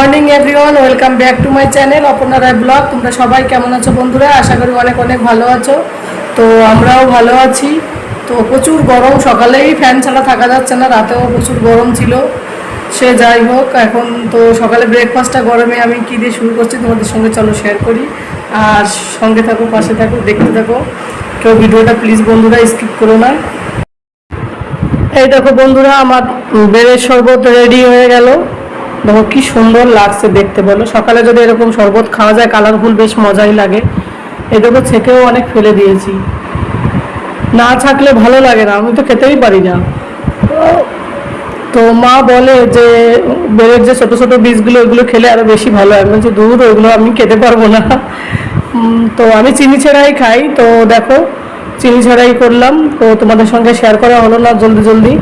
Morning everyone welcome back to my channel Aparna Roy blog তোমরা সবাই কেমন আছো বন্ধুরা? আশা করি অনেক অনেক ভালো আছো। তো আমরাও ভালো আছি। তো প্রচুর গরম। সকালেই ফ্যান ছাড়া থাকা যাচ্ছে না, রাতেও প্রচুর গরম ছিল। সে যাই হোক, এখন তো সকালে ব্রেকফাস্টটা গরমে আমি কী দিয়ে শুরু করছি তোমাদের সঙ্গে চলো শেয়ার করি। আর সঙ্গে থাকো, পাশে থাকো, দেখতে থাকো। কেউ ভিডিওটা প্লিজ বন্ধুরা স্কিপ করো না। এই দেখো বন্ধুরা, আমার বেলের শরবত রেডি হয়ে গেল। দেখো কি সুন্দর লাগছে দেখতে, বলো। সকালে যদি এরকম শরবত খাওয়া যায় কালারফুল বেশ মজাই লাগে। দেখো, ছেঁকেও অনেক ফেলে দিয়েছি। না থাকলে ভালো লাগে না, আমি তো খেতেই পারি না। তো- মা বলে যে বেলের যে ছোটো ছোটো বীজগুলো ওইগুলো খেলে আরও বেশি ভালো হয়। বলছি দূর ওইগুলো আমি খেতে পারব না। তো আমি চিনি ছাড়াই খাই। তো দেখো, চিনি ছাড়াই করলাম। তো তোমাদের সঙ্গে শেয়ার করা হলো না, জলদি জলদি।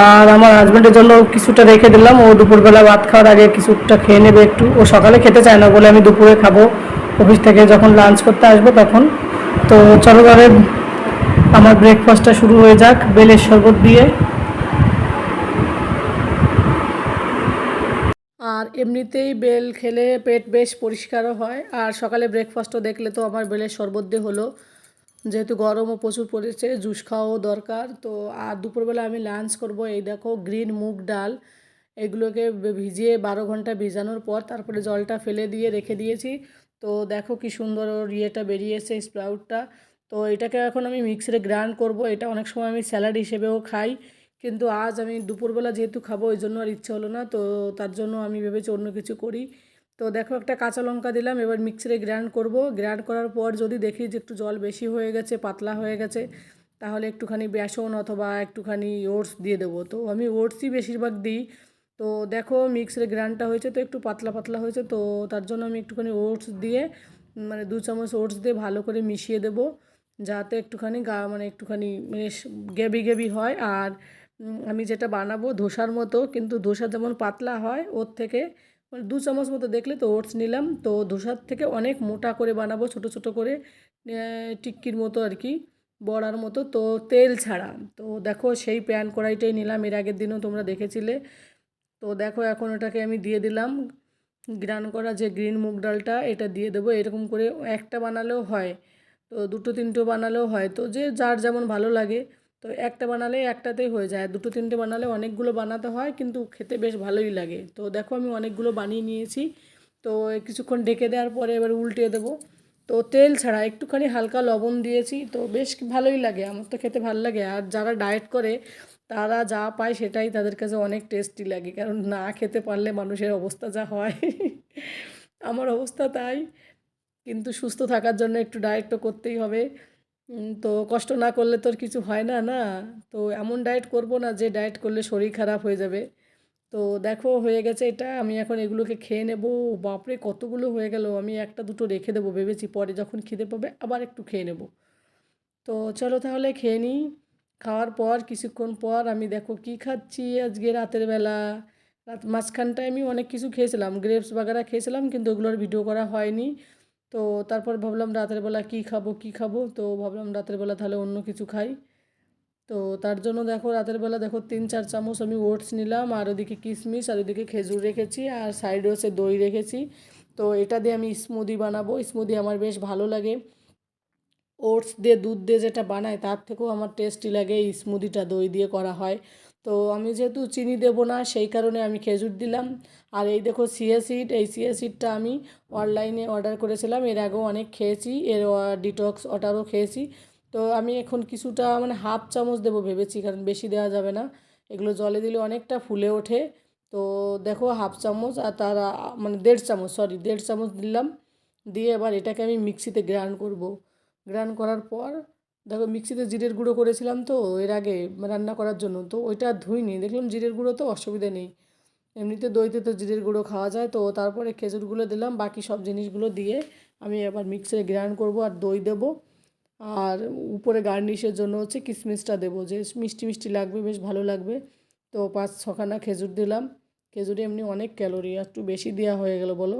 আর আমার হাজব্যান্ডের জন্য কিছুটা রেখে দিলাম। ও দুপুরবেলা ভাত খাওয়ার আগে কিছুটা খেয়ে নেবে একটু। ও সকালে খেতে চায় না বলে আমি দুপুরে খাব। অফিস থেকে যখন লাঞ্চ করতে আসব তখন। তো চলো ঘরে আমার ব্রেকফাস্টটা শুরু হয়ে যাক বেলের শরবত দিয়ে। আর এমনিতেই বেল খেলে পেট বেশ পরিষ্কারও হয়। আর সকালে ব্রেকফাস্টও দেখলে তো আমার বেলের শরবত দিয়ে হলো। যেহেতু গরমও প্রচুর পড়েছে, জুস খাওয়াও দরকার। তো আর দুপুরবেলা আমি লাঞ্চ করব। এই দেখো গ্রিন মুগ ডাল, এগুলোকে ভিজিয়ে বারো ঘণ্টা ভিজানোর পর তারপরে জলটা ফেলে দিয়ে রেখে দিয়েছি। তো দেখো কি সুন্দর ওর ইয়েটা বেরিয়েছে স্প্রাউটটা তো এটাকে এখন আমি মিক্সারে গ্রাইন্ড করব। এটা অনেক সময় আমি স্যালাড হিসেবেও খাই। কিন্তু আজ আমি দুপুরবেলা যেহেতু খাব, ওই জন্য আর ইচ্ছে হলো না। তো তার জন্য আমি ভেবেছি অন্য কিছু করি। তো দেখো একটা কাঁচা লঙ্কা দিলাম, এবার মিক্সারে গ্রাইন্ড করব। গ্রাইন্ড করার পর যদি দেখি যে একটু জল বেশি হয়ে গেছে, পাতলা হয়ে গেছে, তাহলে একটুখানি বেসন অথবা একটুখানি ওটস দিয়ে দেবো। তো আমি ওটসই বেশিরভাগ দিই। তো দেখো মিক্সারে গ্রাইন্ডটা হয়েছে, তো একটু পাতলা পাতলা হয়েছে, তো তার জন্য আমি একটুখানি ওটস দিয়ে মানে দু চামচ ওটস দিয়ে ভালো করে মিশিয়ে দেবো, যাতে একটুখানি গা মানে একটুখানি বেশ গেবি গেবি হয়। আর আমি যেটা বানাবো ধোসার মতো, কিন্তু ধোসা যেমন পাতলা হয়, ওর থেকে দু চামচ মতো দেখলে তো ওটস নিলাম। তো ধোসার থেকে অনেক মোটা করে বানাবো, ছোট ছোট করে টিক্কির মতো আর কি, বড়ার মতো। তো তেল ছাড়া। তো দেখো সেই প্যান কড়াইটাই নিলাম, এর আগের দিনও তোমরা দেখেছিলে। তো দেখো এখন ওটাকে আমি দিয়ে দিলাম। গ্রান করা যে গ্রিন মুগ ডালটা, এটা দিয়ে দেবো। এরকম করে একটা বানালেও হয়। তো দুটো, তিনটো বানালেও হয়। তো যে যার যেমন ভালো লাগে। তো একটা বানালে একটাতেই হয়ে যায়। দুটো, তিনটে বানালে অনেকগুলো বানাতে হয়, কিন্তু খেতে বেশ ভালোই লাগে। তো দেখো আমি অনেকগুলো বানিয়ে নিয়েছি। তো কিছুক্ষণ ঢেকে দেওয়ার পরে এবার উল্টে দেবো। তো তেল ছাড়া একটুখানি হালকা লবণ দিয়েছি। তো বেশ ভালোই লাগে, আমার তো খেতে ভালো লাগে। আর যারা ডায়েট করে, তারা যা পায় সেটাই তাদের কাছে অনেক টেস্টি লাগে। কারণ না খেতে পারলে মানুষের অবস্থা যা হয়। আমার অবস্থা তাই। কিন্তু সুস্থ থাকার জন্য একটু ডায়েট তো করতেই হবে। তো কষ্ট না করলে তো কিছু হয় না না? তো এমন ডায়েট করব না যে ডায়েট করলে শরীর খারাপ হয়ে যাবে। তো দেখো, হয়ে গেছে এটা, আমি এখন এগুলোকে খেয়ে নেব। বাপরে, কতগুলো হয়ে গেল। আমি একটা দুটো রেখে দেবো ভেবেছি, পরে যখন খিদে পাবে আবার একটু খেয়ে নেব। তো চলো তাহলে খেয়ে নিই খাওয়ার পর, কিছুক্ষণ পর আমি দেখো কি খাচ্ছি আজকে রাতের বেলা। রাত, মাঝখানটায় আমি অনেক কিছু খেয়েছিলাম। গ্রেপস বাগারা খেয়েছিলাম, কিন্তু ওগুলোর ভিডিও করা হয়নি। তো তারপর ভাবলাম রাতের বেলা কী খাব কী খাব? তো ভাবলাম রাতের বেলা তাহলে অন্য কিছু খাই। তো তার জন্য দেখো রাতের বেলা দেখো তিন চার চামচ আমি ওটস নিলাম, আর ওদিকে কিশমিশ, আর ওদিকে খেজুর রেখেছি, আর সাইড হচ্ছে দই রেখেছি। তো এটা দিয়ে আমি স্মুদি বানাবো স্মুদি আমার বেশ ভালো লাগে। ওটস দিয়ে, দুধ দিয়ে যেটা বানায় তার থেকেও আমার টেস্টি লাগে এই স্মুদিটা দই দিয়ে করা হয়। তো আমি যেহেতু চিনি দেবো না, সেই কারণে আমি খেজুর দিলাম। আর এই দেখো সিয়া সিড, এই সিয়া সিডটা আমি অনলাইনে অর্ডার করেছিলাম। এর আগেও অনেক খেয়েছি, এর ডিটক্স ওটারও খেয়েছি। তো আমি এখন কিছুটা মানে হাফ চামচ দেবো ভেবেছি, কারণ বেশি দেওয়া যাবে না। এগুলো জলে দিলে অনেকটা ফুলে ওঠে। তো দেখো হাফ চামচ আর তার মানে দেড় চামচ সরি দেড় চামচ দিলাম। দিয়ে এবার এটাকে আমি মিক্সিতে গ্রাইন্ড করব। গ্রাইন্ড করার পর দেখো মিক্সিতে জিরের গুঁড়ো করেছিলাম তো এর আগে রান্না করার জন্য, তো ওইটা ধুইনি। দেখলাম জিরের গুঁড়ো তো অসুবিধা নেই। এমনিতে দইতে তো জিরের গুঁড়ো খাওয়া যায়, তো তারপরে খেজুরগুলো দিলাম। বাকি সব জিনিসগুলো দিয়ে আমি এবার মিক্সারে গ্রাইন্ড করব আর দই দেবো। আর উপরে গার্নিশের জন্য হচ্ছে কিশমিশটা দেবো। যে মিষ্টি মিষ্টি লাগবে, বেশ ভালো লাগবে। তো পাঁচ ছখানা খেজুর দিলাম। খেজুরে এমনি অনেক ক্যালোরি একটু বেশি দেওয়া হয়ে গেল বলো।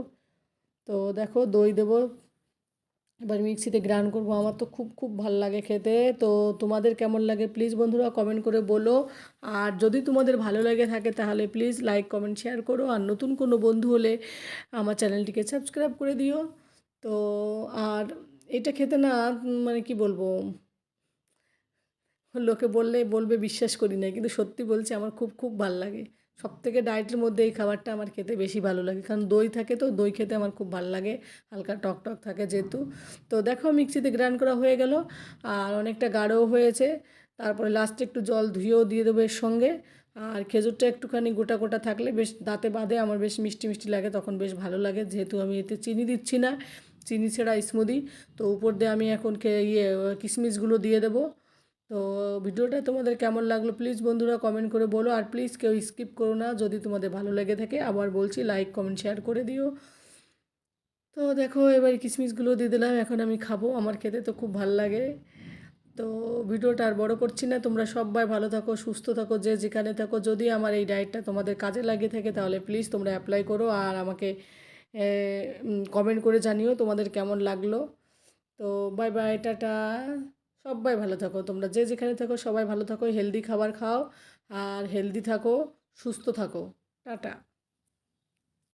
তো দেখো দই দেবো এবার মিক্সিতে গ্রাইন্ড করব। আমার তো খুব খুব ভালো লাগে খেতে। তো তোমাদের কেমন লাগে প্লিজ বন্ধুরা কমেন্ট করে বলো। আর যদি তোমাদের ভালো লাগে থাকে তাহলে প্লিজ লাইক কমেন্ট শেয়ার করো। আর নতুন কোনো বন্ধু হলে আমার চ্যানেলটিকে সাবস্ক্রাইব করে দিও। তো আর এটা খেতে না মানে কি বলব? লোকে বললে, বলবে বিশ্বাস করি না কিন্তু সত্যি বলছি আমার খুব খুব ভালো লাগে। সব থেকে ডায়েটের মধ্যে এই খাবারটা আমার খেতে বেশি ভালো লাগে। কারণ দই থাকে তো, দই খেতে আমার খুব ভালো লাগে। হালকা টক টক থাকে যেহেতু। তো দেখো মিক্সিতে গ্রাইন্ড করা হয়ে গেল। আর অনেকটা গাঢ়ও হয়েছে। তারপরে লাস্টে একটু জল ধুয়েও দিয়ে দেবো এর সঙ্গে। আর খেজুরটা একটুখানি গোটা গোটা থাকলে বেশ দাঁতে বাঁধে, আমার বেশ মিষ্টি মিষ্টি লাগে, তখন বেশ ভালো লাগে। যেহেতু আমি এতে চিনি দিচ্ছি না, চিনি ছাড়া স্মুদি তো উপর দিয়ে আমি এখন খে- ইয়ে কিশমিশগুলো দিয়ে দেবো। তো ভিডিওটা তোমাদের কেমন লাগল প্লিজ বন্ধুরা কমেন্ট করে বলো। আর প্লিজ কেউ স্কিপ করো না, যদি তোমাদের ভালো লেগে থাকে আবার বলছি লাইক কমেন্ট শেয়ার করে দিও। তো দেখো, এবার কিশমিশগুলো দিয়ে দিলাম, এখন আমি খাব, আমার খেতে তো খুব ভালো লাগে। তো ভিডিওটা আর বড় করছি না, তোমরা সবাই ভালো থাকো, সুস্থ থাকো, যে যেখানে থাকো। যদি আমার এই ডায়েটটা তোমাদের কাজে লাগিয়ে থাকে, তাহলে প্লিজ তোমরা অ্যাপ্লাই করো আর আমাকে কমেন্ট করে জানিও তোমাদের কেমন লাগল। তো বাই বাই টাটা। সবাই ভালো থাকো। তোমরা যে যেখানে থাকো, সবাই ভালো থাকো হেলদি খাবার খাও, আর হেলদি থাকো, সুস্থ থাকো। টাটা।